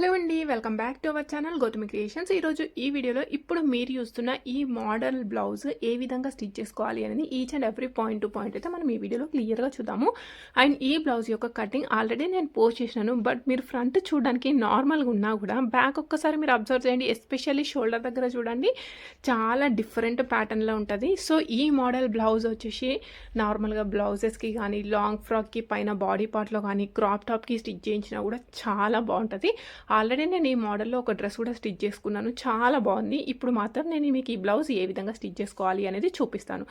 Hello అండి welcome back to our channel Gautami creations. ఈరోజు ఈ వీడియోలో ఇప్పుడు మీరు చూస్తున్న ఈ మోడల్ బ్లౌజ్ ఏ విధంగా స్టిచ్ చేసుకోవాలి అనేది each and every point to point అయితే మనం ఈ వీడియోలో క్లియర్గా చూద్దాము. అండ్ ఈ బ్లౌజ్ యొక్క కటింగ్ ఆల్రెడీ నేను పోస్ట్ చేసినాను బట్ మీరు ఫ్రంట్ చూడడానికి నార్మల్గా ఉన్నా కూడా బ్యాక్ ఒక్కసారి మీరు అబ్జర్వ్ చేయండి ఎస్పెషల్లీ షోల్డర్ దగ్గర చూడండి చాలా డిఫరెంట్ ప్యాటర్న్లో ఉంటుంది. సో ఈ మోడల్ బ్లౌజ్ వచ్చేసి నార్మల్గా బ్లౌజెస్కి కానీ లాంగ్ ఫ్రాక్కి పైన బాడీ పార్ట్లో కానీ క్రాప్ టాప్కి స్టిచ్ చేయించినా కూడా చాలా బాగుంటుంది. ఆల్రెడీ నేను ఈ మోడల్లో ఒక డ్రెస్ కూడా స్టిచ్ చేసుకున్నాను. చాలా బాగుంది. ఇప్పుడు మాత్రం నేను మీకు ఈ బ్లౌజ్ ఏ విధంగా స్టిచ్ చేసుకోవాలి అనేది చూపిస్తాను.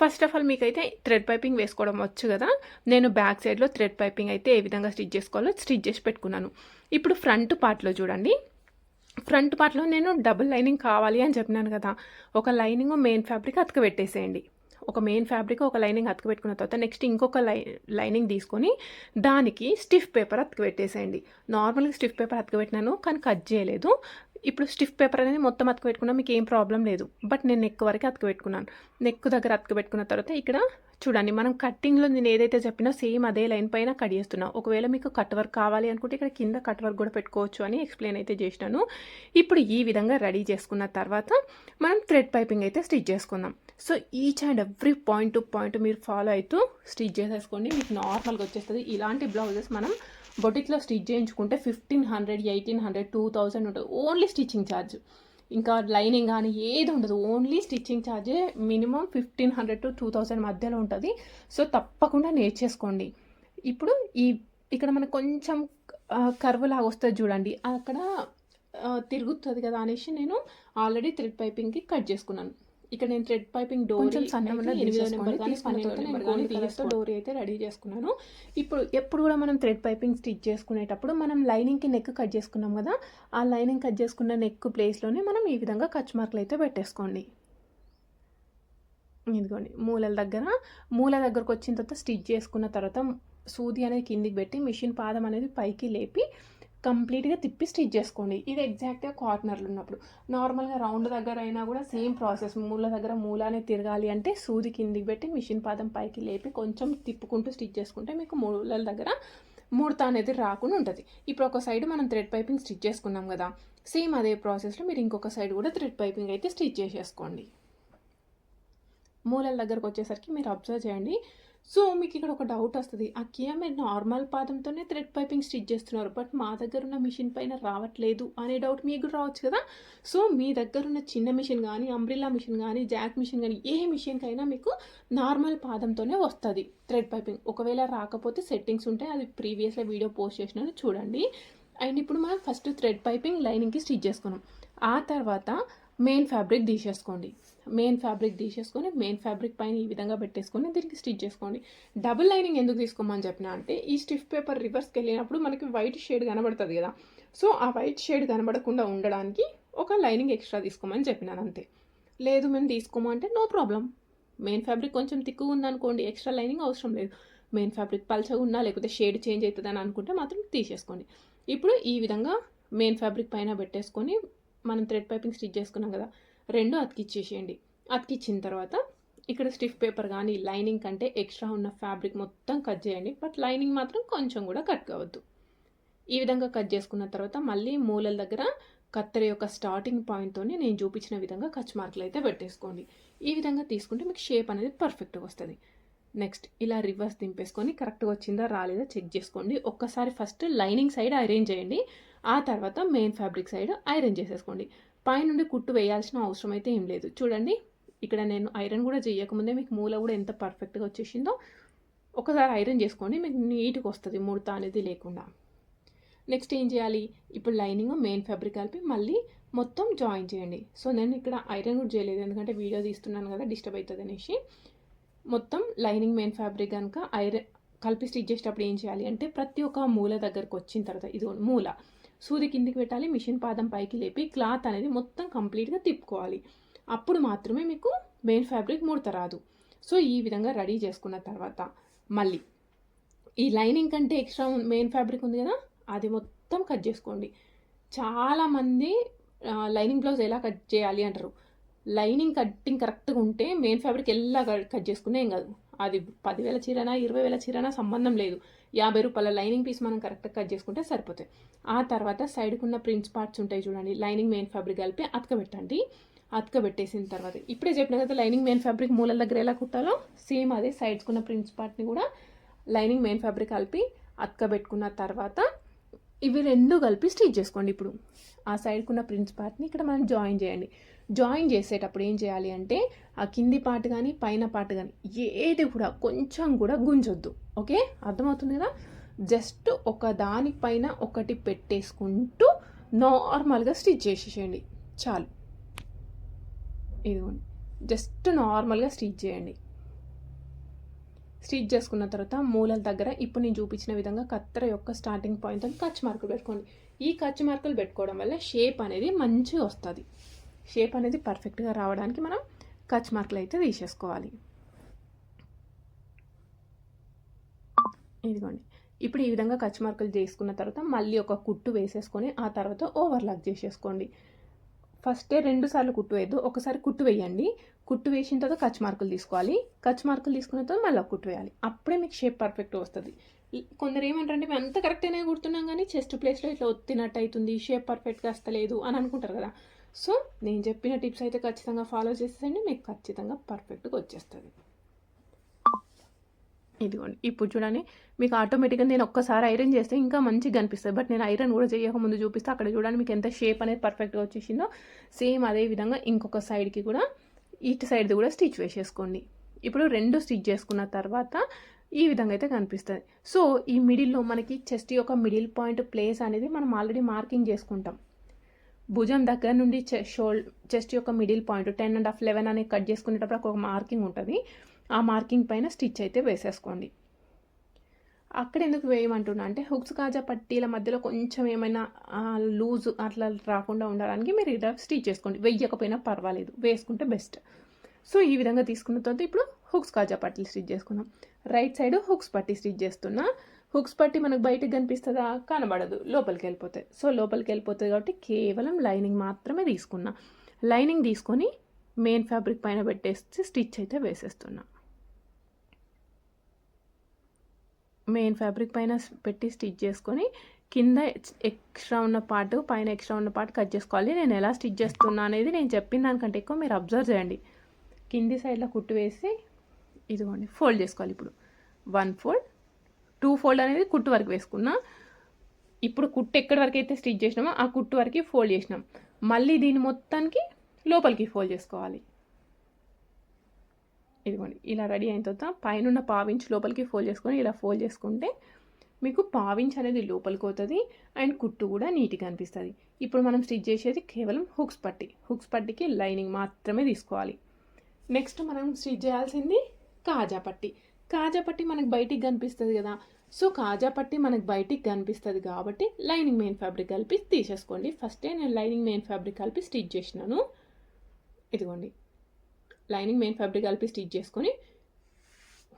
ఫస్ట్ ఆఫ్ ఆల్ మీకైతే థ్రెడ్ పైపింగ్ వేసుకోవడం వచ్చు కదా. నేను బ్యాక్ సైడ్లో థ్రెడ్ పైపింగ్ అయితే ఏ విధంగా స్టిచ్ చేసుకోవాలో స్టిచ్ చేసి పెట్టుకున్నాను. ఇప్పుడు ఫ్రంట్ పార్ట్లో చూడండి. ఫ్రంట్ పార్ట్లో నేను డబుల్ లైనింగ్ కావాలి అని చెప్పినాను కదా. ఒక లైనింగ్ మెయిన్ ఫ్యాబ్రిక్ అతకబెట్టేసేయండి ఒక మెయిన్ ఫ్యాబ్రిక్ ఒక లైనింగ్ అతకబెట్టుకున్న తర్వాత నెక్స్ట్ ఇంకొక లై లైనింగ్ తీసుకొని దానికి స్టిఫ్ పేపర్ అతకబెట్టేసేయండి నార్మల్గా స్టిఫ్ పేపర్ అతకబెట్టినాను కానీ కట్ చేయలేదు. ఇప్పుడు స్టిఫ్ పేపర్ అనేది మొత్తం అతక పెట్టుకున్నా మీకు ఏం ప్రాబ్లం లేదు. బట్ నేను నెక్ వరకు అతకబెట్టుకున్నాను నెక్ దగ్గర అతకబెట్టుకున్న తర్వాత ఇక్కడ చూడండి మనం కట్టింగ్లో నేను ఏదైతే చెప్పినా సేమ్ అదే లైన్ పైన కట్ చేస్తున్నా. ఒకవేళ మీకు కట్ వర్క్ కావాలి అనుకుంటే ఇక్కడ కింద కట్ వర్క్ కూడా పెట్టుకోవచ్చు అని ఎక్స్ప్లెయిన్ అయితే చేసినాను. ఇప్పుడు ఈ విధంగా రెడీ చేసుకున్న తర్వాత మనం థ్రెడ్ పైపింగ్ అయితే స్టిచ్ చేసుకుందాం. So each and every point to point మీరు ఫాలో అవుతూ స్టిచ్ చేసేసుకోండి. మీకు నార్మల్గా వచ్చేస్తుంది. ఇలాంటి బ్లౌజెస్ మనం బొటిక్లో స్టిచ్ చేయించుకుంటే fifteen hundred eighteen hundred two thousand ఉంటుంది. Only stitching charge. ఇంకా లైనింగ్ కానీ ఏది ఉండదు. Only stitching ఛార్జే minimum fifteen hundred to two thousand మధ్యలో ఉంటుంది. సో తప్పకుండా నేర్చేసుకోండి ఇప్పుడు ఈ ఇక్కడ మనకు కొంచెం కర్వ్ లాగా వస్తుంది చూడండి. అక్కడ తిరుగుతుంది కదా అనేసి నేను ఆల్రెడీ థ్రెడ్ పైపింగ్కి కట్ చేసుకున్నాను. ఇక్కడ నేను థ్రెడ్ పైపింగ్ డోర్ ఎనిమిదో నెంబర్ కానీ పన్నెండో నెంబర్ కానీ తీసేస్తూ. డోరీ అయితే రెడీ చేసుకున్నాను. ఇప్పుడు ఎప్పుడు కూడా మనం థ్రెడ్ పైపింగ్ స్టిచ్ చేసుకునేటప్పుడు మనం లైనింగ్కి నెక్ కట్ చేసుకున్నాం కదా ఆ లైనింగ్ కట్ చేసుకున్న నెక్ ప్లేస్లోనే మనం ఈ విధంగా కచ్ మార్కులు అయితే పెట్టేసుకోండి. ఇదిగోండి మూలల దగ్గర మూల దగ్గరకు వచ్చిన తర్వాత స్టిచ్ చేసుకున్న తర్వాత సూది అనేది కిందికి పెట్టి మిషన్ పాదం అనేది పైకి లేపి కంప్లీట్గా తిప్పి స్టిచ్ చేసుకోండి. ఇది ఎగ్జాక్ట్గా కార్నర్లు ఉన్నప్పుడు. నార్మల్గా రౌండ్ దగ్గర అయినా కూడా సేమ్ ప్రాసెస్. మూల దగ్గర మూలానే తిరగాలి అంటే సూది కిందికి పెట్టి మిషన్ పాదం పైకి లేపి కొంచెం తిప్పుకుంటూ స్టిచ్ చేసుకుంటే మీకు మూలల దగ్గర ముడత అనేది రాకుండా ఉంటుంది. ఇప్పుడు ఒక సైడ్ మనం థ్రెడ్ పైపింగ్ స్టిచ్ చేసుకున్నాం కదా సేమ్ అదే ప్రాసెస్లో మీరు ఇంకొక సైడ్ కూడా థ్రెడ్ పైపింగ్ అయితే స్టిచ్ చేసేసుకోండి. మూలల దగ్గరకు వచ్చేసరికి మీరు అబ్జర్వ్ చేయండి. సో మీకు ఇక్కడ ఒక డౌట్ వస్తుంది. ఆ మీరు నార్మల్ పాదంతోనే థ్రెడ్ పైపింగ్ స్టిచ్ చేస్తున్నారు. బట్ మా దగ్గర ఉన్న మిషన్ పైన రావట్లేదు అనే డౌట్ మీకు కూడా రావచ్చు కదా? సో మీ దగ్గర ఉన్న చిన్న మిషన్ కానీ అంబ్రిల్లా మిషన్ కానీ జాక్ మిషన్ కానీ ఏ మిషన్కైనా మీకు నార్మల్ పాదంతోనే వస్తుంది థ్రెడ్ పైపింగ్ ఒకవేళ రాకపోతే సెట్టింగ్స్ ఉంటాయి. అది ప్రీవియస్లో వీడియో పోస్ట్ చేసినాను చూడండి. అండ్ ఇప్పుడు మనం ఫస్ట్ థ్రెడ్ పైపింగ్ లైనింగ్కి స్టిచ్ చేసుకున్నాం. ఆ తర్వాత మెయిన్ ఫ్యాబ్రిక్ తీసేసుకోండి. మెయిన్ ఫ్యాబ్రిక్ తీసేసుకొని మెయిన్ ఫ్యాబ్రిక్ పైన ఈ విధంగా పెట్టేసుకొని దీనికి స్టిచ్ చేసుకోండి. డబుల్ లైనింగ్ ఎందుకు తీసుకోమని చెప్పిన అంటే ఈ స్టిఫ్ పేపర్ రివర్స్కి వెళ్ళినప్పుడు మనకి వైట్ షేడ్ కనబడుతుంది కదా. సో ఆ వైట్ షేడ్ కనబడకుండా ఉండడానికి ఒక లైనింగ్ ఎక్స్ట్రా తీసుకోమని చెప్పినాను అంతే. లేదు మేము తీసుకోమంటే నో ప్రాబ్లం మెయిన్ ఫ్యాబ్రిక్ కొంచెం తిక్కువ ఉందనుకోండి ఎక్స్ట్రా లైనింగ్ అవసరం లేదు. మెయిన్ ఫ్యాబ్రిక్ పల్చగా ఉన్నా లేకపోతే షేడ్ చేంజ్ అవుతుంది అని అనుకుంటే మాత్రం తీసేసుకోండి. ఇప్పుడు ఈ విధంగా మెయిన్ ఫ్యాబ్రిక్ పైన పెట్టేసుకొని మనం థ్రెడ్ పైపింగ్ స్టిచ్ చేసుకున్నాం కదా రెండు అతికిచ్చేసేయండి. అతికిచ్చిన తర్వాత ఇక్కడ స్టిఫ్ పేపర్ కానీ లైనింగ్ కంటే ఎక్స్ట్రా ఉన్న ఫ్యాబ్రిక్ మొత్తం కట్ చేయండి. బట్ లైనింగ్ మాత్రం కొంచెం కూడా కట్ కావద్దు. ఈ విధంగా కట్ చేసుకున్న తర్వాత మళ్ళీ మూలల దగ్గర కత్తెర యొక్క స్టార్టింగ్ పాయింట్తోనే నేను చూపించిన విధంగా కచ్ మార్కులు అయితే పెట్టేసుకోండి. ఈ విధంగా తీసుకుంటే మీకు షేప్ అనేది పర్ఫెక్ట్గా వస్తుంది. నెక్స్ట్ ఇలా రివర్స్ దింపేసుకొని కరెక్ట్గా వచ్చిందా రాలేదా చెక్ చేసుకోండి. ఒక్కసారి ఫస్ట్ లైనింగ్ సైడ్ అరేంజ్ చేయండి. ఆ తర్వాత మెయిన్ ఫ్యాబ్రిక్ సైడ్ ఐరన్ చేసేసుకోండి. పైనుండి కుట్టు వేయాల్సిన అవసరం అయితే ఏం లేదు. చూడండి ఇక్కడ నేను ఐరన్ కూడా చేయకముందే మీకు మూల కూడా ఎంత పర్ఫెక్ట్గా వచ్చేసిందో ఒకసారి ఐరన్ చేసుకోండి మీకు నీట్గా వస్తుంది ముడత అనేది లేకుండా. నెక్స్ట్ ఏం చేయాలి? ఇప్పుడు లైనింగ్ మెయిన్ ఫ్యాబ్రిక్ కలిపి మళ్ళీ మొత్తం జాయిన్ చేయండి. సో నేను ఇక్కడ ఐరన్ కూడా చేయలేదు ఎందుకంటే వీడియో తీస్తున్నాను కదా డిస్టర్బ్ అవుతుంది అనేసి. మొత్తం లైనింగ్ మెయిన్ ఫ్యాబ్రిక్ కనుక ఐరన్ కలిపి స్టిచ్ చేసేటప్పుడు ఏం చేయాలి అంటే ప్రతి ఒక్క మూల దగ్గరకు వచ్చిన తర్వాత ఇది మూల. సూది కిందికి పెట్టాలి మిషన్ పాదం పైకి లేపి క్లాత్ అనేది మొత్తం కంప్లీట్గా తిప్పుకోవాలి. అప్పుడు మాత్రమే మీకు మెయిన్ ఫ్యాబ్రిక్ ముడత రాదు. సో ఈ విధంగా రెడీ చేసుకున్న తర్వాత మళ్ళీ ఈ లైనింగ్ కంటే ఎక్స్ట్రా మెయిన్ ఫ్యాబ్రిక్ ఉంది కదా అది మొత్తం కట్ చేసుకోండి. చాలామంది లైనింగ్ బ్లౌజ్ ఎలా కట్ చేయాలి అంటారు. లైనింగ్ కట్టింగ్ కరెక్ట్గా ఉంటే మెయిన్ ఫ్యాబ్రిక్ ఎలా కట్ చేసుకునే ఏం కాదు. అది పదివేల చీరనా ఇరవై వేల చీరనా సంబంధం లేదు. యాభై రూపాయల లైనింగ్ పీస్ మనం కరెక్ట్గా కట్ చేసుకుంటే సరిపోతాయి. ఆ తర్వాత సైడ్కున్న ప్రింట్స్ పార్ట్స్ ఉంటాయి చూడండి లైనింగ్ మెయిన్ ఫ్యాబ్రిక్ కలిపి అతకబెట్టండి అతకబెట్టేసిన తర్వాత ఇప్పుడే చెప్పిన కదా లైనింగ్ మెయిన్ ఫ్యాబ్రిక్ మూలల దగ్గర ఎలా కుట్టాలో సేమ్ అదే సైడ్స్కున్న ప్రింట్స్ పార్ట్ని కూడా లైనింగ్ మెయిన్ ఫ్యాబ్రిక్ కలిపి అతకబెట్టుకున్న తర్వాత ఇవి రెండు కలిపి స్టిచ్ చేసుకోండి ఇప్పుడు. ఆ సైడ్కి ఉన్న ప్రింట్స్ పార్ట్ని ఇక్కడ మనం జాయిన్ చేయండి. జాయిన్ చేసేటప్పుడు ఏం చేయాలి అంటే ఆ కింది పార్ట్ కానీ పైన పార్ట్ కానీ ఏది కూడా కొంచెం కూడా గుంజొద్దు. ఓకే? అర్థమవుతుంది కదా? జస్ట్ ఒక దానిపైన ఒకటి పెట్టేసుకుంటూ నార్మల్గా స్టిచ్ చేసేసేయండి. చాలు. ఇదిగోండి. జస్ట్ నార్మల్గా స్టిచ్ చేయండి. స్టిచ్ చేసుకున్న తర్వాత మూలల దగ్గర ఇప్పుడు నేను చూపించిన విధంగా కత్తెర యొక్క స్టార్టింగ్ పాయింట్ కచ్ మార్కులు పెట్టుకోండి. ఈ ఖర్చు మార్కులు పెట్టుకోవడం వల్ల షేప్ అనేది మంచిగా వస్తుంది. షేప్ అనేది పర్ఫెక్ట్గా రావడానికి మనం కచ్ మార్కులు అయితే తీసేసుకోవాలి ఇదిగోండి. ఇప్పుడు ఈ విధంగా కచ్ మార్కులు చేసుకున్న తర్వాత మళ్ళీ ఒక కుట్టు వేసేసుకొని ఆ తర్వాత ఓవర్లాక్ చేసేసుకోండి. ఫస్టే రెండు సార్లు కుట్టు వేయద్దు. ఒకసారి కుట్టు వేయండి. కుట్టు వేసిన తర్వాత కచ్ మార్కులు తీసుకోవాలి. కచ్ మార్కులు తీసుకున్న తర్వాత మళ్ళీ ఒక కుట్టు వేయాలి. అప్పుడే మీకు షేప్ పర్ఫెక్ట్ వస్తుంది. కొందరు ఏమంటారంటే మేము అంత కరెక్ట్గానే కుడుతున్నాం కానీ చెస్ట్ ప్లేస్లో ఇట్లా ఒత్తినట్టు అవుతుంది షేప్ పర్ఫెక్ట్గా వస్తలేదు అని అనుకుంటారు కదా. సో నేను చెప్పిన టిప్స్ అయితే ఖచ్చితంగా ఫాలో చేసేసండి మీకు ఖచ్చితంగా పర్ఫెక్ట్గా వచ్చేస్తుంది. ఇదిగోండి. ఇప్పుడు చూడండి. మీకు ఆటోమేటిక్గా నేను ఒక్కసారి ఐరన్ చేస్తే ఇంకా మంచిగా కనిపిస్తుంది బట్ నేను ఐరన్ కూడా చేయకముందు చూపిస్తే. అక్కడ చూడండి మీకు ఎంత షేప్ అనేది పర్ఫెక్ట్గా వచ్చేసిందో. సేమ్ అదే విధంగా ఇంకొక సైడ్కి కూడా ఇటు సైడ్ది కూడా స్టిచ్ వేసేసుకోండి. ఇప్పుడు రెండు స్టిచ్ చేసుకున్న తర్వాత ఈ విధంగా అయితే కనిపిస్తుంది. సో ఈ మిడిల్లో మనకి చెస్ట్ యొక్క మిడిల్ పాయింట్ ప్లేస్ అనేది మనం ఆల్రెడీ మార్కింగ్ చేసుకుంటాం. భుజం దగ్గర నుండి చె షోల్ చెస్ట్ యొక్క middle point ten and half eleven అనేది కట్ చేసుకునేటప్పుడు ఒక మార్కింగ్ ఉంటుంది. ఆ మార్కింగ్ పైన స్టిచ్ అయితే వేసేసుకోండి. అక్కడ ఎందుకు వేయమంటున్నా అంటే హుక్స్ కాజా పట్టీల మధ్యలో కొంచెం ఏమైనా లూజ్ అట్లా రాకుండా ఉండడానికి మీరు ఇలా స్టిచ్ చేసుకోండి. వెయ్యకపోయినా పర్వాలేదు. వేసుకుంటే బెస్ట్. సో ఈ విధంగా తీసుకున్న తర్వాత ఇప్పుడు హుక్స్ కాజా పట్టీలు స్టిచ్ చేసుకుందాం. రైట్ సైడ్ హుక్స్ పట్టీ స్టిచ్ చేస్తున్నా. హుక్స్ పట్టి మనకు బయటకు కనిపిస్తుందా? కనబడదు. లోపలికి వెళ్ళిపోతాయి సో లోపలికి వెళ్ళిపోతుంది కాబట్టి కేవలం లైనింగ్ మాత్రమే తీసుకున్నా. లైనింగ్ తీసుకొని మెయిన్ ఫ్యాబ్రిక్ పైన పెట్టేసి స్టిచ్ అయితే వేసేస్తున్నా. మెయిన్ ఫ్యాబ్రిక్ పైన పెట్టి స్టిచ్ చేసుకొని కింద ఎక్స్ట్రా ఉన్న పార్ట్ పైన ఎక్స్ట్రా ఉన్న పార్ట్ కట్ చేసుకోవాలి. నేను ఎలా స్టిచ్ చేస్తున్నా అనేది నేను చెప్పిన దానికంటే ఎక్కువ మీరు అబ్జర్వ్ చేయండి. కింది సైడ్లో కుట్టు వేసి ఇదిగోండి ఫోల్డ్ చేసుకోవాలి ఇప్పుడు. వన్ ఫోల్డ్ టూ ఫోల్డ్ అనేది కుట్టు వరకు వేసుకున్నా. ఇప్పుడు కుట్టు ఎక్కడి వరకు అయితే స్టిచ్ చేసినామో ఆ కుట్టు వరకు ఫోల్డ్ చేసినాం. మళ్ళీ దీని మొత్తానికి లోపలికి ఫోల్డ్ చేసుకోవాలి. ఇదిగోండి ఇలా రెడీ అయిన తర్వాత పైన పావించి లోపలికి ఫోల్డ్ చేసుకొని ఇలా ఫోల్డ్ చేసుకుంటే మీకు పావించ్ అనేది లోపలికి అవుతుంది అండ్ కుట్టు కూడా నీట్గా అనిపిస్తుంది. ఇప్పుడు మనం స్టిచ్ చేసేది కేవలం హుక్స్ పట్టి హుక్స్ పట్టికి లైనింగ్ మాత్రమే తీసుకోవాలి. నెక్స్ట్ మనం స్టిచ్ చేయాల్సింది కాజా పట్టి. కాజా పట్టి మనకు బయటికి కనిపిస్తుంది కదా. సో కాజా పట్టి మనకు బయటికి కనిపిస్తుంది కాబట్టి లైనింగ్ మెయిన్ ఫ్యాబ్రిక్ కలిపి తీసేసుకోండి. ఫస్టే నేను లైనింగ్ మెయిన్ ఫ్యాబ్రిక్ కలిపి స్టిచ్ చేసినాను. ఇదిగోండి. లైనింగ్ మెయిన్ ఫ్యాబ్రిక్ కలిపి స్టిచ్ చేసుకొని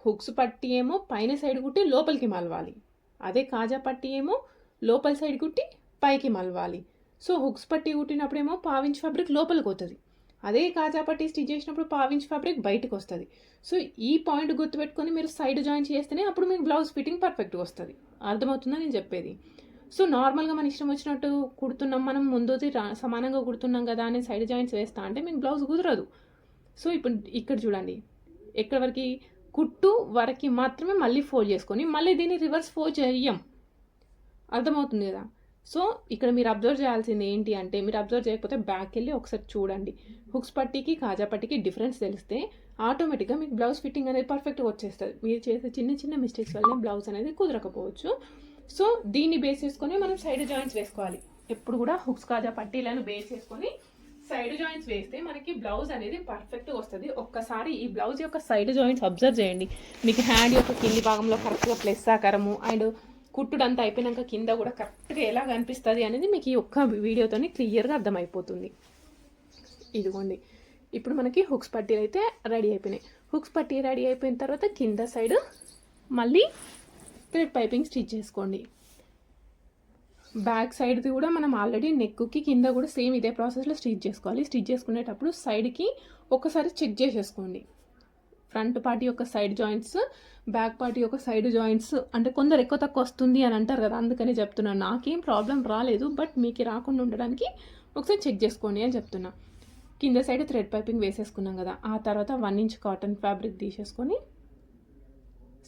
హుక్స్ పట్టి ఏమో పైన సైడ్ కుట్టి లోపలికి మలవాలి. అదే కాజా పట్టి ఏమో లోపల సైడ్ కుట్టి పైకి మలవాలి. సో హుక్స్ పట్టి కుట్టినప్పుడేమో పావించ్ ఫ్యాబ్రిక్ లోపలికి అవుతుంది అదే కాజా పట్టి స్టిచ్ చేసినప్పుడు పావించ్ ఫ్యాబ్రిక్ బయటకు వస్తుంది. సో ఈ పాయింట్ గుర్తుపెట్టుకొని మీరు సైడ్ జాయిన్ చేస్తేనే అప్పుడు మీకు బ్లౌజ్ ఫిట్టింగ్ పర్ఫెక్ట్గా వస్తుంది. అర్థమవుతుందా నేను చెప్పేది? సో నార్మల్గా మన ఇష్టం వచ్చినట్టు కుడుతున్నాం మనం ముందుది సమానంగా కుడుతున్నాం కదా అని సైడ్ జాయింట్స్ వేస్తా అంటే మీకు బ్లౌజ్ కుదరదు. సో ఇప్పుడు ఇక్కడ చూడండి. ఎక్కడ వరకు? కుట్టు వరకు మాత్రమే మళ్ళీ ఫోల్డ్ చేసుకొని మళ్ళీ దీన్ని రివర్స్ ఫోల్డ్ చేయం. అర్థమవుతుంది కదా? సో ఇక్కడ మీరు అబ్జర్వ్ చేయాల్సింది ఏంటి అంటే మీరు అబ్జర్వ్ చేయకపోతే బ్యాక్ వెళ్ళి ఒకసారి చూడండి. హుక్స్ పట్టీకి కాజా పట్టీకి డిఫరెన్స్ తెలిస్తే ఆటోమేటిక్గా మీకు బ్లౌజ్ ఫిట్టింగ్ అనేది పర్ఫెక్ట్గా వచ్చేస్తుంది. మీరు చేసే చిన్న చిన్న మిస్టేక్స్ వల్ల బ్లౌజ్ అనేది కుదరకపోవచ్చు. సో దీన్ని బేస్ చేసుకొని మనం సైడ్ జాయింట్స్ వేసుకోవాలి. ఎప్పుడు కూడా హుక్స్ కాజా పట్టీలను బేస్ చేసుకొని సైడ్ జాయింట్స్ వేస్తే మనకి బ్లౌజ్ అనేది పర్ఫెక్ట్గా వస్తుంది. ఒక్కసారి ఈ బ్లౌజ్ యొక్క సైడ్ జాయింట్స్ అబ్జర్వ్ చేయండి. మీకు హ్యాండ్ యొక్క కింది భాగంలో కరెక్ట్గా ప్లస్ ఆకారము అండ్ కుట్టుడంతా అయిపోయినాక కింద కూడా కరెక్ట్గా ఎలా కనిపిస్తుంది అనేది మీకు ఈ ఒక్క వీడియోతోని క్లియర్గా అర్థమైపోతుంది. ఇదిగోండి. ఇప్పుడు మనకి హుక్స్ పట్టీలు అయితే రెడీ అయిపోయినాయి. హుక్స్ పట్టీ రెడీ అయిపోయిన తర్వాత కింద సైడ్ మళ్ళీ థ్రెడ్ పైపింగ్ స్టిచ్ చేసుకోండి. బ్యాక్ సైడ్ది కూడా మనం ఆల్రెడీ నెక్కి కింద కూడా సేమ్ ఇదే ప్రాసెస్లో స్టిచ్ చేసుకోవాలి. స్టిచ్ చేసుకునేటప్పుడు సైడ్కి ఒకసారి చెక్ చేసేసుకోండి. ఫ్రంట్ పార్టీ యొక్క సైడ్ జాయింట్స్ బ్యాక్ పార్టీ ఒక సైడ్ జాయింట్స్ అంటే కొందరు ఎక్కువ తక్కువ వస్తుంది అని అంటారు కదా అందుకనే చెప్తున్నాను నాకేం ప్రాబ్లం రాలేదు బట్ మీకు రాకుండా ఉండడానికి ఒకసారి చెక్ చేసుకోండి అని చెప్తున్నా. కింద సైడ్ థ్రెడ్ పైపింగ్ వేసేసుకున్నాం కదా ఆ తర్వాత వన్ ఇంచ్ కాటన్ ఫ్యాబ్రిక్ తీసేసుకొని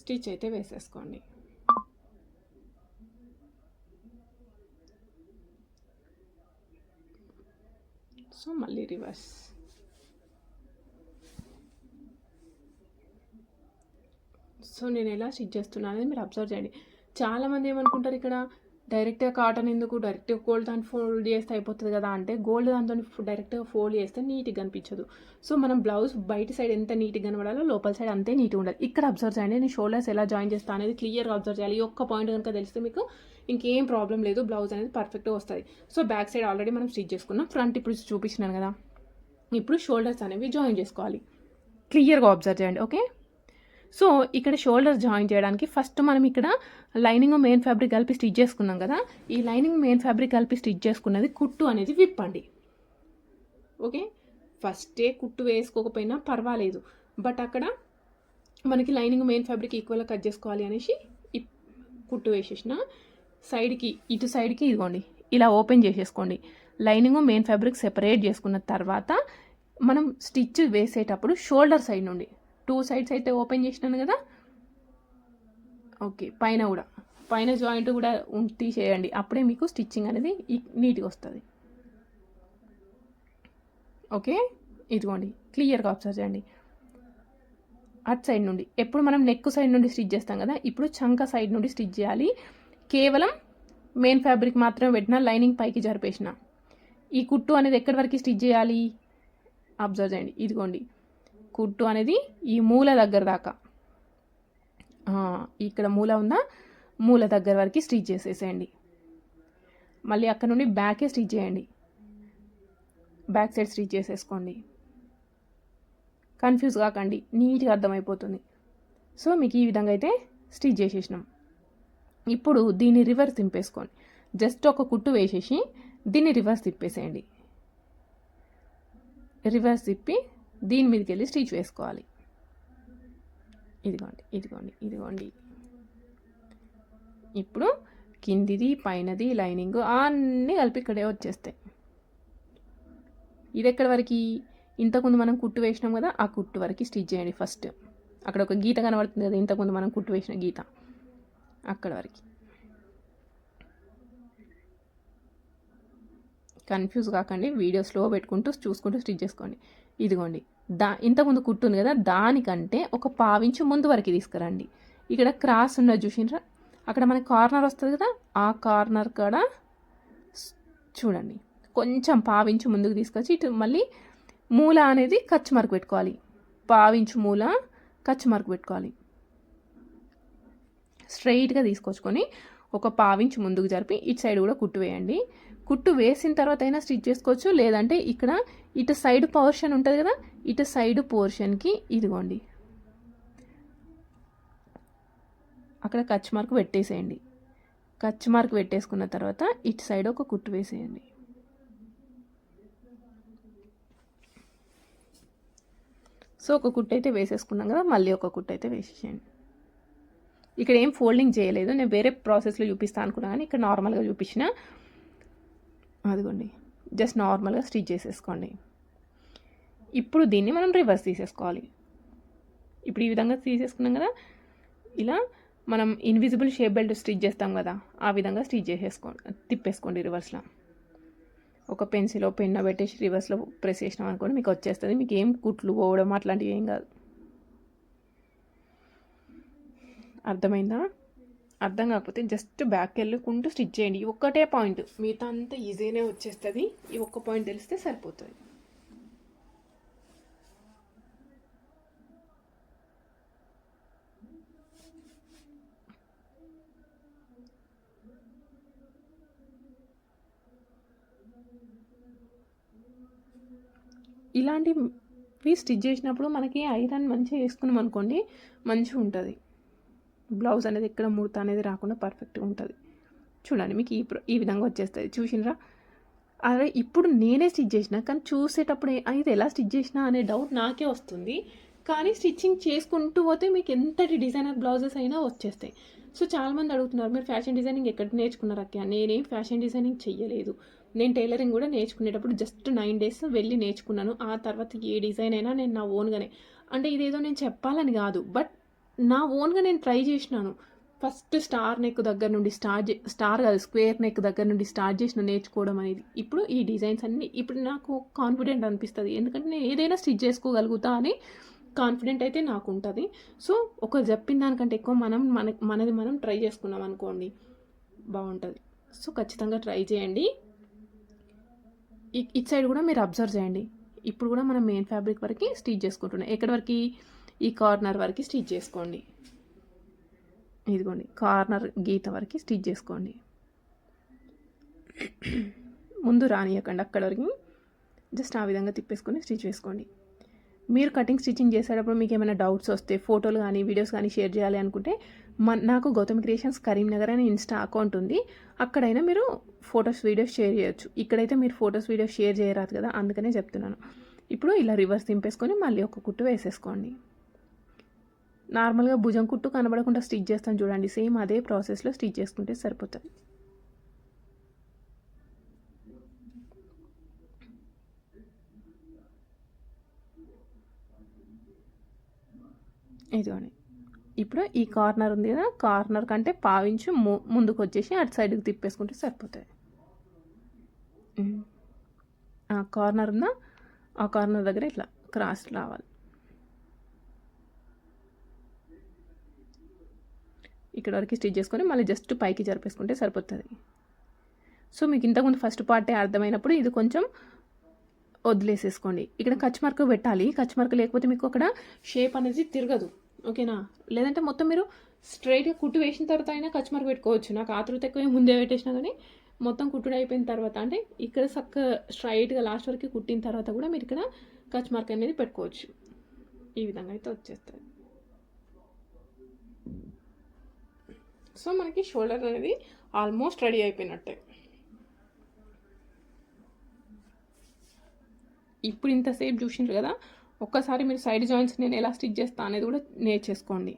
స్టిచ్ అయితే వేసేసుకోండి. సో మళ్ళీ రివర్స్. సో నేను ఎలా స్టిచ్ చేస్తున్నాను అనేది మీరు అబ్జర్వ్ చేయండి. చాలామంది ఏమనుకుంటారు ఇక్కడ డైరెక్ట్గా కాటన్ ఎందుకు డైరెక్ట్గా గోల్డ్ దాన్ని ఫోల్డ్ చేస్తే అయిపోతుంది కదా అంటే గోల్డ్ దాంతో డైరెక్ట్గా ఫోల్డ్ చేస్తే నీట్గా కనిపించదు సో మనం బ్లౌజ్ బయట సైడ్ ఎంత నీట్గా కనబడాలో లోపల సైడ్ అంతే నీట్గా ఉండాలి. ఇక్కడ అబ్జర్వ్ చేయండి నేను షోల్డర్స్ ఎలా జాయిన్ చేస్తాను అనేది క్లియర్గా అబ్జర్వ్ చేయాలి. ఈ ఒక్క పాయింట్ కనుక తెలిస్తే మీకు ఇంకేం ప్రాబ్లం లేదు బ్లౌజ్ అనేది పర్ఫెక్ట్గా వస్తుంది. సో బ్యాక్ సైడ్ ఆల్రెడీ మనం స్టిచ్ చేసుకున్నాం ఫ్రంట్ ఇప్పుడు చూపించినాను కదా. ఇప్పుడు షోల్డర్స్ అనేవి జాయిన్ చేసుకోవాలి. క్లియర్గా అబ్జర్వ్ చేయండి ఓకే సో ఇక్కడ షోల్డర్ జాయిన్ చేయడానికి ఫస్ట్ మనం ఇక్కడ లైనింగ్ మెయిన్ ఫ్యాబ్రిక్ కలిపి స్టిచ్ చేసుకున్నాం కదా. ఈ లైనింగ్ మెయిన్ ఫ్యాబ్రిక్ కలిపి స్టిచ్ చేసుకున్నది కుట్టు అనేది విప్పండి. ఓకే? ఫస్టే కుట్టు వేసుకోకపోయినా పర్వాలేదు. బట్ అక్కడ మనకి లైనింగ్ మెయిన్ ఫ్యాబ్రిక్ ఈక్వల్గా కట్ చేసుకోవాలి అనేసి కుట్టు వేసేసిన. సైడ్కి ఇటు సైడ్కి ఇదిగోండి ఇలా ఓపెన్ చేసేసుకోండి. లైనింగ్ మెయిన్ ఫ్యాబ్రిక్ సెపరేట్ చేసుకున్న తర్వాత మనం స్టిచ్ వేసేటప్పుడు షోల్డర్ సైడ్ నుండి టూ సైడ్స్ అయితే ఓపెన్ చేసినాను కదా? ఓకే పైన కూడా. పైన జాయింట్ కూడా తీసేయండి. అప్పుడే మీకు స్టిచ్చింగ్ అనేది ఈ- నీట్గా వస్తుంది. ఓకే ఇదిగోండి. క్లియర్గా అబ్జర్వ్ చేయండి. అట్ సైడ్ నుండి. ఎప్పుడు మనం నెక్ సైడ్ నుండి స్టిచ్ చేస్తాం కదా ఇప్పుడు చంక సైడ్ నుండి స్టిచ్ చేయాలి. కేవలం మెయిన్ ఫ్యాబ్రిక్ మాత్రమే పెట్టిన లైనింగ్ పైకి జరిపేసిన. ఈ కుట్టు అనేది ఎక్కడి వరకు స్టిచ్ చేయాలి? అబ్జర్వ్ చేయండి. ఇదిగోండి. కుట్టు అనేది ఈ మూల దగ్గర దాకా. ఇక్కడ మూల ఉందా మూల దగ్గర వరకు స్టిచ్ చేసేసేయండి. మళ్ళీ అక్కడ నుండి బ్యాకే స్టిచ్ చేయండి. బ్యాక్ సైడ్ స్టిచ్ చేసేసుకోండి. కన్ఫ్యూజ్ కాకండి. నీట్గా అర్థమైపోతుంది. సో మీకు ఈ విధంగా అయితే స్టిచ్ చేసేసినాం. ఇప్పుడు దీన్ని రివర్స్ తింపేసుకోండి జస్ట్ ఒక కుట్టు వేసేసి దీన్ని రివర్స్ తిప్పేసేయండి. రివర్స్ తిప్పి దీని మీదకి వెళ్ళి స్టిచ్ వేసుకోవాలి. ఇదిగోండి ఇదిగోండి ఇదిగోండి. ఇప్పుడు కిందిది పైనది లైనింగ్ అన్నీ కలిపి ఇక్కడే వచ్చేస్తాయి. ఇది ఎక్కడి వరకు? ఇంతకుముందు మనం కుట్టు వేసినాం కదా ఆ కుట్టు వరకు స్టిచ్ చేయండి ఫస్ట్. అక్కడ ఒక గీత కనబడుతుంది కదా ఇంతకుముందు మనం కుట్టు వేసిన గీత. అక్కడ వరకు. కన్ఫ్యూజ్ కాకండి వీడియో స్లో పెట్టుకుంటూ చూసుకుంటూ స్టిచ్ చేసుకోండి. ఇదిగోండి దా ఇంతకుముందు కుట్టు ఉంది కదా దానికంటే ఒక పావించు ముందు వరకు తీసుకురండి. ఇక్కడ క్రాస్ ఉన్నది చూసినరా అక్కడ మనకి కార్నర్ వస్తుంది కదా ఆ కార్నర్ కాడ చూడండి. కొంచెం పావించు ముందుకు తీసుకొచ్చి ఇటు మళ్ళీ మూల అనేది ఖర్చు మార్కు పెట్టుకోవాలి. పావించు మూల ఖర్చు మార్కు పెట్టుకోవాలి. స్ట్రైట్గా తీసుకొచ్చుకొని ఒక పావించి ముందుకు జరిపి ఇటు సైడ్ కూడా కుట్టు వేయండి. కుట్టు వేసిన తర్వాత అయినా స్టిచ్ చేసుకోవచ్చు. లేదంటే ఇక్కడ ఇటు సైడ్ పోర్షన్ ఉంటుంది కదా ఇటు సైడ్ పోర్షన్కి ఇదిగోండి. అక్కడ కచ్ మార్క్ పెట్టేసేయండి. కచ్ మార్క్ పెట్టేసుకున్న తర్వాత ఇటు సైడ్ ఒక కుట్టు వేసేయండి. సో ఒక కుట్టు అయితే వేసేసుకున్నాం కదా మళ్ళీ ఒక కుట్టు అయితే వేసేసేయండి. ఇక్కడ ఏం ఫోల్డింగ్ చేయలేదు నేను వేరే ప్రాసెస్లో చూపిస్తాను అనుకున్నాను కానీ ఇక్కడ నార్మల్గా చూపించిన అదిగోండి జస్ట్ నార్మల్గా స్టిచ్ చేసేసుకోండి. ఇప్పుడు దీన్ని మనం రివర్స్ తీసేసుకోవాలి. ఇప్పుడు ఈ విధంగా తీసేసుకున్నాం కదా ఇలా మనం ఇన్విజిబుల్ షేప్ బెల్ట్ స్టిచ్ చేస్తాం కదా ఆ విధంగా స్టిచ్ చేసేసుకోండి తిప్పేసుకోండి రివర్స్లో ఒక పెన్సిల్ పెన్ను పెట్టేసి రివర్స్లో ప్రెస్ చేసినాం అనుకోండి మీకు వచ్చేస్తుంది మీకు ఏం కుట్లు పోవడం అట్లాంటివి ఏం కాదు. అర్థమైందా? అర్థం కాకపోతే జస్ట్ బ్యాక్ వెళ్ళుకుంటూ స్టిచ్ చేయండి. ఈ ఒక్కటే పాయింట్. మిగతా అంతా ఈజీనే వచ్చేస్తుంది. ఈ ఒక్క పాయింట్ తెలిస్తే సరిపోతుంది. ఇలాంటివి స్టిచ్ చేసినప్పుడు మనకి ఐరన్ మంచిగా వేసుకున్నాం అనుకోండి మంచిగా ఉంటుంది బ్లౌజ్ అనేది ఎక్కడ ముడత అనేది రాకుండా పర్ఫెక్ట్గా ఉంటుంది. చూడండి మీకు ఈ ఈ విధంగా వచ్చేస్తుంది. చూసినరా? అరే ఇప్పుడు నేనే స్టిచ్ చేసిన కానీ చూసేటప్పుడు ఇది ఎలా స్టిచ్ చేసినా అనే డౌట్ నాకే వస్తుంది. కానీ స్టిచ్చింగ్ చేసుకుంటూ పోతే మీకు ఎంతటి డిజైనర్ బ్లౌజెస్ అయినా వచ్చేస్తాయి. సో చాలామంది అడుగుతున్నారు మీరు ఫ్యాషన్ డిజైనింగ్ ఎక్కడ నేర్చుకున్నారు అక్క? నేనేం ఫ్యాషన్ డిజైనింగ్ చెయ్యలేదు. నేను టైలరింగ్ కూడా నేర్చుకునేటప్పుడు జస్ట్ నైన్ డేస్ వెళ్ళి నేర్చుకున్నాను. ఆ తర్వాత ఏ డిజైన్ అయినా నేను నా ఓన్గానే అంటే ఇదేదో నేను చెప్పాలని కాదు. బట్ నా ఓన్గా నేను ట్రై చేసినాను. ఫస్ట్ స్టార్ నెక్ దగ్గర నుండి స్టార్ట్ స్టార్ కాదు స్క్వేర్ నెక్ దగ్గర నుండి స్టార్ట్ చేసిన నేర్చుకోవడం అనేది. ఇప్పుడు ఈ డిజైన్స్ అన్నీ ఇప్పుడు నాకు కాన్ఫిడెంట్ అనిపిస్తుంది. ఎందుకంటే నేను ఏదైనా స్టిచ్ చేసుకోగలుగుతా అని కాన్ఫిడెంట్ అయితే నాకు ఉంటుంది. సో ఒకరు చెప్పిన దానికంటే ఎక్కువ మనం మన మనది మనం ట్రై చేసుకున్నాం అనుకోండి బాగుంటుంది. సో ఖచ్చితంగా ట్రై చేయండి. ఇట్ సైడ్ కూడా మీరు అబ్జర్వ్ చేయండి. ఇప్పుడు కూడా మనం మెయిన్ ఫ్యాబ్రిక్ వరకు స్టిచ్ చేసుకుంటున్నాం. ఎక్కడి వరకు? ఈ కార్నర్ వరకు స్టిచ్ చేసుకోండి. ఇదిగోండి కార్నర్ గీత వరకు స్టిచ్ చేసుకోండి. ముందు రానియకండి అక్కడ వరకు జస్ట్ ఆ విధంగా తిప్పేసుకొని స్టిచ్ వేసుకోండి. మీరు కటింగ్ స్టిచ్చింగ్ చేసేటప్పుడు మీకు ఏమైనా డౌట్స్ వస్తే ఫోటోలు కానీ వీడియోస్ కానీ షేర్ చేయాలి అనుకుంటే మన నాకు గౌతమ్ క్రియేషన్స్ కరీంనగర్ అనే ఇన్స్టా అకౌంట్ ఉంది. అక్కడైనా మీరు ఫొటోస్ వీడియోస్ షేర్ చేయొచ్చు. ఇక్కడైతే మీరు ఫొటోస్ వీడియోస్ షేర్ చేయరాదు కదా అందుకనే చెప్తున్నాను. ఇప్పుడు ఇలా రివర్స్ దింపేసుకొని మళ్ళీ ఒక కుట్టు వేసేసుకోండి. నార్మల్గా భుజం కుట్టు కనబడకుండా స్టిచ్ చేస్తాను చూడండి. సేమ్ అదే ప్రాసెస్లో స్టిచ్ చేసుకుంటే సరిపోతుంది. ఇదిగోండి. ఇప్పుడు ఈ కార్నర్ ఉంది కదా కార్నర్ కంటే పావించి ము ముందుకు వచ్చేసి అటు సైడ్కి తిప్పేసుకుంటే సరిపోతుంది. ఆ కార్నర్ ఉందా? ఆ కార్నర్ దగ్గర ఇట్లా క్రాస్ రావాలి. ఇక్కడ వరకు స్టిచ్ చేసుకొని మళ్ళీ జస్ట్ పైకి జరిపేసుకుంటే సరిపోతుంది. సో మీకు ఇంతకుముందు ఫస్ట్ పార్టే అర్థమైనప్పుడు ఇది కొంచెం వదిలేసేసుకోండి. ఇక్కడ కచ్ మార్క్ పెట్టాలి. కచ్ మార్క్ లేకపోతే మీకు అక్కడ షేప్ అనేది తిరగదు. ఓకేనా లేదంటే మొత్తం మీరు స్ట్రైట్గా కుట్టు వేసిన తర్వాత అయినా కచ్ మార్క్ పెట్టుకోవచ్చు. నాకు ఆతృత ఎక్కువ ముందే పెట్టేసినా కానీ మొత్తం కుట్టుడు అయిపోయిన తర్వాత అంటే ఇక్కడ చక్క స్ట్రైట్గా లాస్ట్ వరకు కుట్టిన తర్వాత కూడా మీరు ఇక్కడ కచ్ మార్క్ అనేది పెట్టుకోవచ్చు. ఈ విధంగా అయితే వచ్చేస్తుంది. సో మనకి షోల్డర్ అనేది ఆల్మోస్ట్ రెడీ అయిపోయినట్టే. ఇప్పుడు ఇంతసేపు చూసిండ్రు కదా ఒక్కసారి మీరు సైడ్ జాయింట్స్ నేను ఎలా స్టిచ్ చేస్తా అనేది కూడా నేర్చేసుకోండి.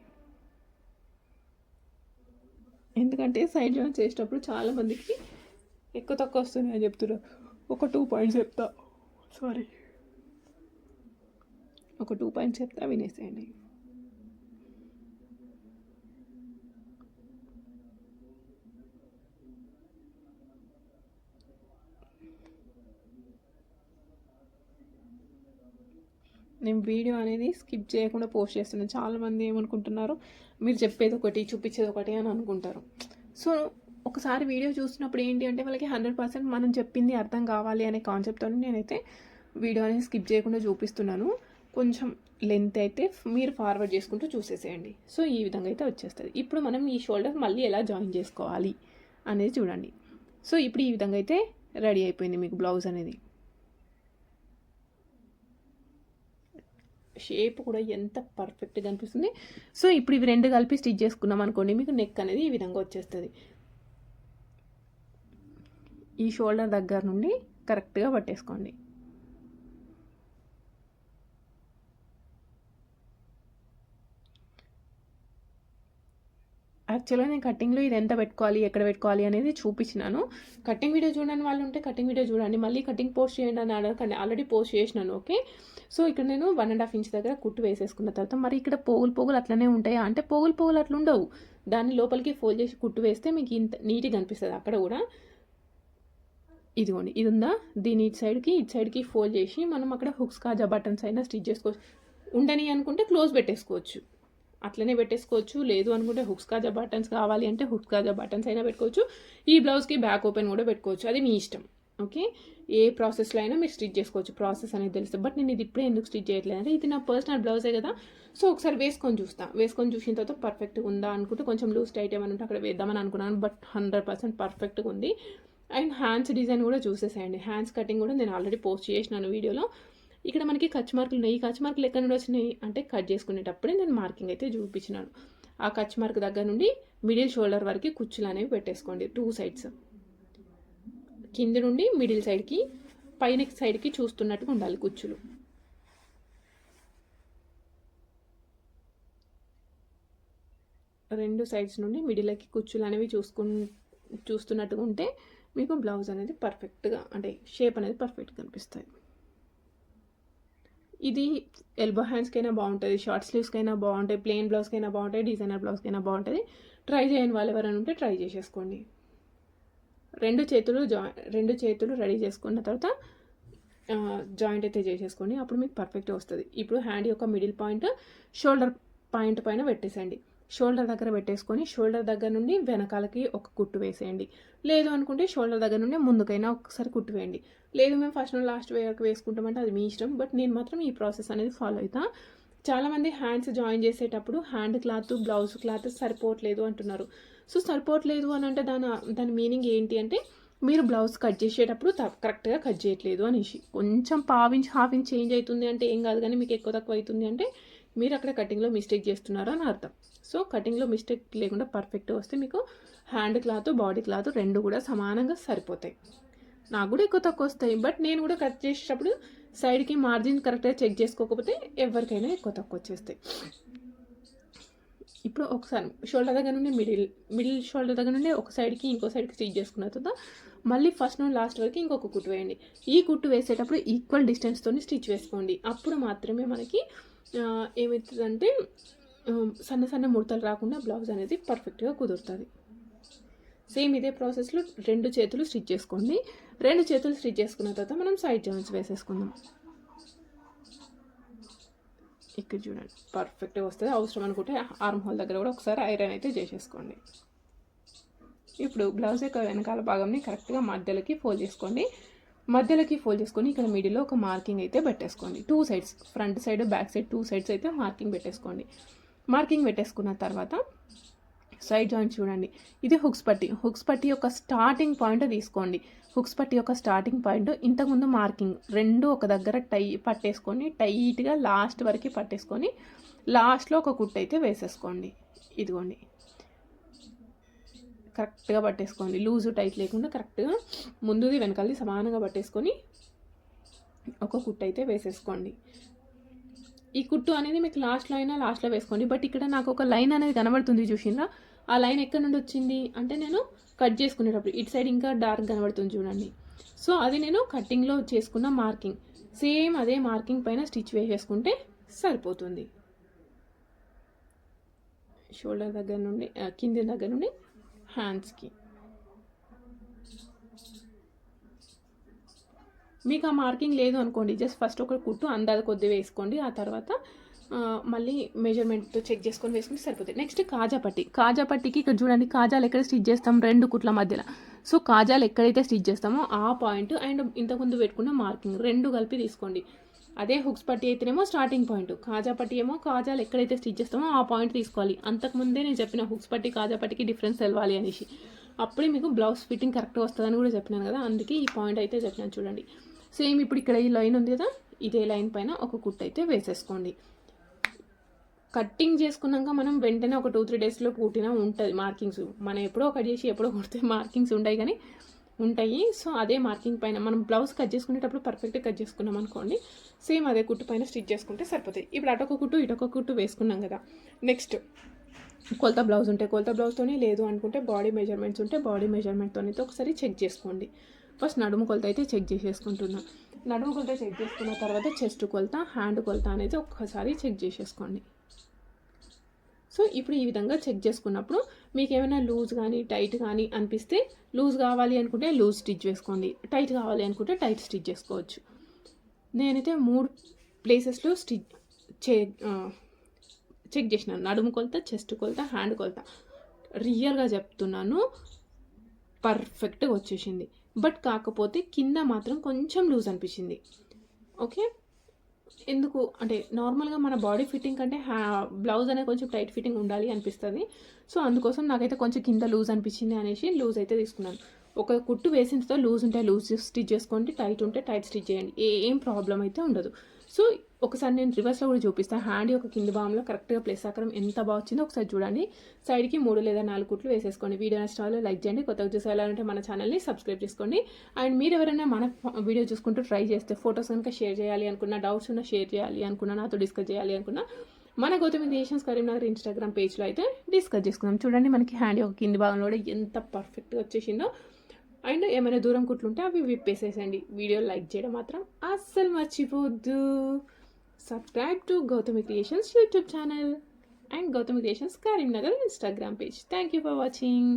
ఎందుకంటే సైడ్ జాయింట్స్ చేసేటప్పుడు చాలామందికి ఎక్కువ తక్కువ వస్తుంది అని చెప్తున్నారు ఒక టూ పాయింట్స్ చెప్తా. సారీ ఒక టూ పాయింట్స్ చెప్తా వినేసేయండి. నేను వీడియో అనేది స్కిప్ చేయకుండా పోస్ట్ చేస్తున్నాను. చాలామంది ఏమనుకుంటున్నారు? మీరు చెప్పేది ఒకటి చూపించేది ఒకటి అని అనుకుంటారు. సో ఒకసారి వీడియో చూసినప్పుడు ఏంటి అంటే వాళ్ళకి హండ్రెడ్ పర్సెంట్ మనం చెప్పింది అర్థం కావాలి అనే కాన్సెప్ట్తో నేనైతే వీడియో అనేది స్కిప్ చేయకుండా చూపిస్తున్నాను. కొంచెం లెంత్ అయితే మీరు ఫార్వర్డ్ చేసుకుంటూ చూసేసేయండి. సో ఈ విధంగా అయితే వచ్చేస్తుంది. ఇప్పుడు మనం ఈ షోల్డర్ మళ్ళీ ఎలా జాయిన్ చేసుకోవాలి అనేది చూడండి. సో ఇప్పుడు ఈ విధంగా అయితే రెడీ అయిపోయింది మీకు బ్లౌజ్ అనేది. షేప్ కూడా ఎంత పర్ఫెక్ట్గా అనిపిస్తుంది. సో ఇప్పుడు ఇవి రెండు కలిపి స్టిచ్ చేసుకున్నాం అనుకోండి మీకు నెక్ అనేది ఈ విధంగా వచ్చేస్తుంది. ఈ షోల్డర్ దగ్గర నుండి కరెక్ట్గా పట్టేసుకోండి. యాక్చువల్గా నేను కటింగ్లో ఇది ఎంత పెట్టుకోవాలి ఎక్కడ పెట్టుకోవాలి అనేది చూపించినాను. కటింగ్ వీడియో చూడని వాళ్ళు ఉంటే కటింగ్ వీడియో చూడండి. మళ్ళీ కటింగ్ పోస్ట్ చేయండి అని అడగకండి ఆల్రెడీ పోస్ట్ చేసినాను ఓకే? సో ఇక్కడ నేను వన్ అండ్ హాఫ్ ఇంచ్ దగ్గర కుట్టు వేసేసుకున్న తర్వాత మరి ఇక్కడ పోగులు పోగులు అట్లనే ఉంటాయా? అంటే పోగులు పోగులు అట్లా ఉండవు. దాన్ని లోపలికి ఫోల్డ్ చేసి కుట్టు వేస్తే మీకు ఇంత నీట్గా అనిపిస్తుంది అక్కడ కూడా ఇదిగోండి. ఇది ఉందా దీని ఇటు సైడ్కి ఇటు సైడ్కి ఫోల్డ్ చేసి మనం అక్కడ హుక్స్ కాజా బటన్స్ అయినా స్టిచ్ చేసుకోవచ్చు. ఉండని అనుకుంటే క్లోజ్ పెట్టేసుకోవచ్చు. అట్లనే పెట్టేసుకోవచ్చు. లేదు అనుకుంటే హుక్స్ కాజా బటన్స్ కావాలి అంటే హుక్స్ కాజా బటన్స్ అయినా పెట్టుకోవచ్చు. ఈ బ్లౌజ్కి బ్యాక్ ఓపెన్ కూడా పెట్టుకోవచ్చు. అది మీ ఇష్టం. ఓకే? ఏ ప్రాసెస్లో అయినా మీరు స్టిచ్ చేసుకోవచ్చు. ప్రాసెస్ అనేది తెలుస్తుంది. బట్ నేను ఇది ఇప్పుడే ఎందుకు స్టిచ్ చేయట్లేదు అంటే ఇది నా పర్సనల్ బ్లౌజే కదా. సో ఒకసారి వేసుకొని చూస్తా. వేసుకొని చూసిన తర్వాత పర్ఫెక్ట్గా ఉందా అనుకుంటే కొంచెం లూజ్ టైట్ ఏమైనా ఉంటే అక్కడ వేద్దామని అనుకున్నాను. బట్ హండ్రెడ్ పర్సెంట్ పర్ఫెక్ట్గా ఉంది. అండ్ హ్యాండ్స్ డిజైన్ కూడా చూసేసాయండి. హ్యాండ్స్ కటింగ్ కూడా నేను ఆల్రెడీ పోస్ట్ చేసినాను వీడియోలో. ఇక్కడ మనకి ఖర్చు మార్కులు ఉన్నాయి. ఈ ఖర్చు మార్కులు ఎక్కడ నుండి వచ్చినాయి అంటే కట్ చేసుకునేటప్పుడే నేను మార్కింగ్ అయితే చూపించినాను. ఆ కచ్ మార్క్ దగ్గర నుండి మిడిల్ షోల్డర్ వరకు కుచ్చులు అనేవి పెట్టేసుకోండి. Two sides. కింద నుండి మిడిల్ సైడ్కి పైన సైడ్కి చూస్తున్నట్టుగా ఉండాలి కుచ్చులు. రెండు సైడ్స్ నుండి మిడిల్కి కుచ్చులు అనేవి చూసుకు చూస్తున్నట్టుగా ఉంటే మీకు బ్లౌజ్ అనేది పర్ఫెక్ట్గా అంటే షేప్ అనేది పర్ఫెక్ట్గా కనిపిస్తుంది ఇది ఎల్బో హ్యాండ్స్కైనా బాగుంటుంది షార్ట్ స్లీవ్స్కైనా బాగుంటాయి ప్లెయిన్ బ్లౌజ్కైనా బాగుంటాయి డిజైనర్ బ్లౌజ్కైనా బాగుంటుంది. ట్రై చేయని వాళ్ళు ఎవరైనా ఉంటే ట్రై చేసేసుకోండి. రెండు చేతులు జాయి రెండు చేతులు రెడీ చేసుకున్న తర్వాత జాయింట్ అయితే చేసేసుకోండి. అప్పుడు మీకు పర్ఫెక్ట్ వస్తుంది. ఇప్పుడు హ్యాండ్ యొక్క మిడిల్ పాయింట్ షోల్డర్ పాయింట్ పైన పెట్టేసేయండి షోల్డర్ దగ్గర పెట్టేసుకొని షోల్డర్ దగ్గర నుండి వెనకాలకి ఒక కుట్టు వేసేయండి. లేదు అనుకుంటే షోల్డర్ దగ్గర నుండి ముందుకైనా ఒకసారి కుట్టు వేయండి. లేదు మేము ఫస్ట్ నుండి లాస్ట్ వరకు వేసుకుంటామంటే అది మీ ఇష్టం బట్ నేను మాత్రం ఈ ప్రాసెస్ అనేది ఫాలో అవుతా. చాలామంది హ్యాండ్స్ జాయిన్ చేసేటప్పుడు హ్యాండ్ క్లాత్ బ్లౌజ్ క్లాత్ సరిపోవట్లేదు అంటున్నారు. సో సరిపోవట్లేదు అని అంటే దాని దాని మీనింగ్ ఏంటి అంటే మీరు బ్లౌజ్ కట్ చేసేటప్పుడు కరెక్ట్గా కట్ చేయట్లేదు అనేసి. కొంచెం పావించి హాఫ్ ఇంచ్ చేంజ్ అవుతుంది అంటే ఏం కాదు కానీ మీకు ఎక్కువ తక్కువ అవుతుంది అంటే మీరు అక్కడ కటింగ్లో మిస్టేక్ చేస్తున్నారు అని అర్థం. సో కటింగ్లో మిస్టేక్ లేకుండా పర్ఫెక్ట్ వస్తే మీకు హ్యాండ్ క్లాత్ బాడీ క్లాత్ రెండు కూడా సమానంగా సరిపోతాయి. నాకు కూడా ఎక్కువ తక్కువ వస్తాయి బట్ నేను కూడా కట్ చేసేటప్పుడు సైడ్కి మార్జిన్ కరెక్ట్గా చెక్ చేసుకోకపోతే ఎవరికైనా ఎక్కువ తక్కువ వచ్చేస్తాయి. ఇప్పుడు ఒకసారి షోల్డర్ దగ్గర నుండి మిడిల్ మిడిల్ షోల్డర్ దగ్గర నుండి ఒక సైడ్కి ఇంకో సైడ్కి స్టిచ్ చేసుకున్న తర్వాత మళ్ళీ ఫస్ట్ నుండి లాస్ట్ వరకు ఇంకొక కుట్టు వేయండి. ఈ కుట్టు వేసేటప్పుడు ఈక్వల్ డిస్టెన్స్తో స్టిచ్ వేసుకోండి. అప్పుడు మాత్రమే మనకి ఏమవుతుందంటే సన్న సన్న ముడతలు రాకుండా బ్లౌజ్ అనేది పర్ఫెక్ట్గా కుదురుతుంది. సేమ్ ఇదే ప్రాసెస్లో రెండు చేతులు స్టిచ్ చేసుకోండి. రెండు చేతులు స్టిచ్ చేసుకున్న తర్వాత మనం సైడ్ జాయింట్స్ వేసేసుకుందాం. ఇక్కడ చూడండి పర్ఫెక్ట్గా వస్తుంది. అవసరం అనుకుంటే ఆర్మ్ హోల్ దగ్గర కూడా ఒకసారి ఐరన్ అయితే చేసేసుకోండి. ఇప్పుడు బ్లౌజ్ యొక్క వెనకాల భాగంని కరెక్ట్గా మధ్యలోకి ఫోల్డ్ చేసుకోండి. మధ్యలోకి ఫోల్డ్ చేసుకొని ఇక్కడ మిడిల్లో ఒక మార్కింగ్ అయితే పెట్టేసుకోండి. Two sides front side back side two sides అయితే మార్కింగ్ పెట్టేసుకోండి. మార్కింగ్ పెట్టేసుకున్న తర్వాత సైడ్ జాయింట్ చూడండి. ఇది హుక్స్ పట్టి. హుక్స్ పట్టి యొక్క స్టార్టింగ్ పాయింట్ తీసుకోండి. హుక్స్ పట్టి యొక్క స్టార్టింగ్ పాయింట్ ఇంతకుముందు మార్కింగ్ రెండు ఒక దగ్గర టై పట్టేసుకొని టైట్గా లాస్ట్ వరకు పట్టేసుకొని లాస్ట్లో ఒక కుట్టు అయితే వేసేసుకోండి. ఇదిగోండి. కరెక్ట్గా పట్టేసుకోండి. లూజు టైట్ లేకుండా కరెక్ట్గా ముందుది వెనకాలది సమానంగా పట్టేసుకొని ఒక కుట్టు అయితే వేసేసుకోండి. ఈ కుట్టు అనేది మీకు లాస్ట్లో అయినా లాస్ట్లో వేసుకోండి. బట్ ఇక్కడ నాకు ఒక లైన్ అనేది కనబడుతుంది చూసిందా ఆ లైన్ ఎక్కడి నుండి వచ్చింది? అంటే నేను కట్ చేసుకునేటప్పుడు. ఇటు సైడ్ ఇంకా డార్క్ కనబడుతుంది చూడండి. సో అది నేను కట్టింగ్లో చేసుకున్న మార్కింగ్ సేమ్ అదే మార్కింగ్ పైన స్టిచ్ వేసేసుకుంటే సరిపోతుంది. షోల్డర్ దగ్గర నుండి కింది దగ్గర నుండి హ్యాండ్స్కి మీకు ఆ మార్కింగ్ లేదు అనుకోండి జస్ట్ ఫస్ట్ ఒక కుట్టు అందాది కొద్ది వేసుకోండి ఆ తర్వాత మళ్ళీ మెజర్మెంట్తో చెక్ చేసుకొని వేసుకుంటే సరిపోతుంది నెక్స్ట్ కాజా పట్టి. కాజా పట్టికి ఇక్కడ చూడండి కాజాలు ఎక్కడ స్టిచ్ చేస్తాం? రెండు కుట్ల మధ్యలో. సో కాజాలు ఎక్కడైతే స్టిచ్ చేస్తామో ఆ పాయింట్ అండ్ ఇంతకుముందు పెట్టుకున్న మార్కింగ్ రెండు కలిపి తీసుకోండి. అదే హుక్స్ పట్టి అయితేనేమో స్టార్టింగ్ పాయింట్ కాజా పట్టి ఏమో కాజాలు ఎక్కడైతే స్టిచ్ చేస్తామో ఆ పాయింట్ తీసుకోవాలి. అంతకుముందే నేను చెప్పిన హుక్స్ పట్టి కాజా పట్టికి డిఫరెన్స్ తెలవాలి అనేసి. అప్పుడే మీకు బ్లౌజ్ ఫిట్టింగ్ కరెక్ట్గా వస్తుందని కూడా చెప్పినాను కదా అందుకే ఈ పాయింట్ అయితే చెప్పినాను చూడండి. సేమ్ ఇప్పుడు ఇక్కడ ఈ లైన్ ఉంది కదా ఇదే లైన్ పైన ఒక కుట్ అయితే వేసేసుకోండి. కట్టింగ్ చేసుకున్నాక మనం వెంటనే ఒక టూ త్రీ డేస్లో పుట్టినా ఉంటుంది మార్కింగ్స్. మనం ఎప్పుడో కట్ చేసి ఎప్పుడో కొడితే మార్కింగ్స్ ఉంటాయి కానీ ఉంటాయి. సో అదే మార్కింగ్ పైన మనం బ్లౌజ్ కట్ చేసుకునేటప్పుడు పర్ఫెక్ట్గా కట్ చేసుకున్నాం అనుకోండి సేమ్ అదే కుట్టు పైన స్టిచ్ చేసుకుంటే సరిపోతాయి. ఇప్పుడు అటొక కుట్టు ఇటొక కుట్టు వేసుకున్నాం కదా. నెక్స్ట్ కొలత బ్లౌజ్ ఉంటే కొలత బ్లౌజ్తోనే లేదు అనుకుంటే బాడీ మెజర్మెంట్స్ ఉంటే బాడీ మెజర్మెంట్తోనైతే ఒకసారి చెక్ చేసుకోండి. ఫస్ట్ నడుము కొలత అయితే చెక్ చేసేసుకుంటున్నాం. నడుము కొలత చెక్ చేసుకున్న తర్వాత చెస్ట్ కొలత హ్యాండ్ కొలత అనేది ఒక్కసారి చెక్ చేసేసుకోండి. సో ఇప్పుడు ఈ విధంగా చెక్ చేసుకున్నప్పుడు మీకు ఏమైనా లూజ్ కానీ టైట్ కానీ అనిపిస్తే లూజ్ కావాలి అనుకుంటే లూజ్ స్టిచ్ వేసుకోండి. టైట్ కావాలి అనుకుంటే టైట్ స్టిచ్ చేసుకోవచ్చు. నేనైతే మూడు ప్లేసెస్లో స్టిచ్ చే చెక్ చేసినాను. నడుము కొలత చెస్ట్ కొలత హ్యాండ్ కొలత. రియల్గా చెప్తున్నాను. పర్ఫెక్ట్గా వచ్చేసింది. బట్ కాకపోతే కింద మాత్రం కొంచెం లూజ్ అనిపించింది. ఓకే? ఎందుకు? అంటే నార్మల్గా మన బాడీ ఫిట్టింగ్ కంటే హ్యా బ్లౌజ్ అనేది కొంచెం టైట్ ఫిట్టింగ్ ఉండాలి అనిపిస్తుంది. సో అందుకోసం నాకైతే కొంచెం కింద లూజ్ అనిపించింది అనేసి లూజ్ అయితే తీసుకున్నాను. ఒక కుట్టు వేసిన లూజ్ ఉంటే లూజ్ స్టిచ్ చేసుకోండి టైట్ ఉంటే టైట్ స్టిచ్ చేయండి. ఏం ప్రాబ్లం అయితే ఉండదు. సో ఒకసారి నేను రివర్స్లో కూడా చూపిస్తాను హ్యాండ్ యొక్క కింది భాగంలో కరెక్ట్గా ప్లేస్ ఆకారం ఎంత బాగా వచ్చిందో ఒకసారి చూడండి. సైడ్కి మూడు లేదా నాలుగు కుట్లు వేసేసుకోండి. వీడియో నష్టాలు లైక్ చేయండి. కొత్తగా చూసేయాలంటే మన ఛానల్ని సబ్స్క్రైబ్ చేసుకోండి. అండ్ మీరు ఎవరైనా మన వీడియో చూసుకుంటూ ట్రై చేస్తే ఫొటోస్ కనుక షేర్ చేయాలి అనుకున్న డౌట్స్ ఉన్న షేర్ చేయాలి అనుకున్నా నాతో డిస్కస్ చేయాలి అనుకున్నా మన గౌతమి క్రియేషన్స్ కరీంనగర్ ఇన్స్టాగ్రామ్ పేజ్లో అయితే డిస్కస్ చేసుకుందాం. చూడండి మనకి హ్యాండ్ ఒక కింది భాగంలో కూడా ఎంత పర్ఫెక్ట్గా వచ్చేసిందో. అండ్ ఏమైనా దూరం కుట్లుంటే అవి విప్పేసేసండి. వీడియో లైక్ చేయడం మాత్రం అస్సలు మర్చిపోద్దు subscribe to Gautami creations YouTube channel and Gautami creations Karimnagar Instagram page thank you for watching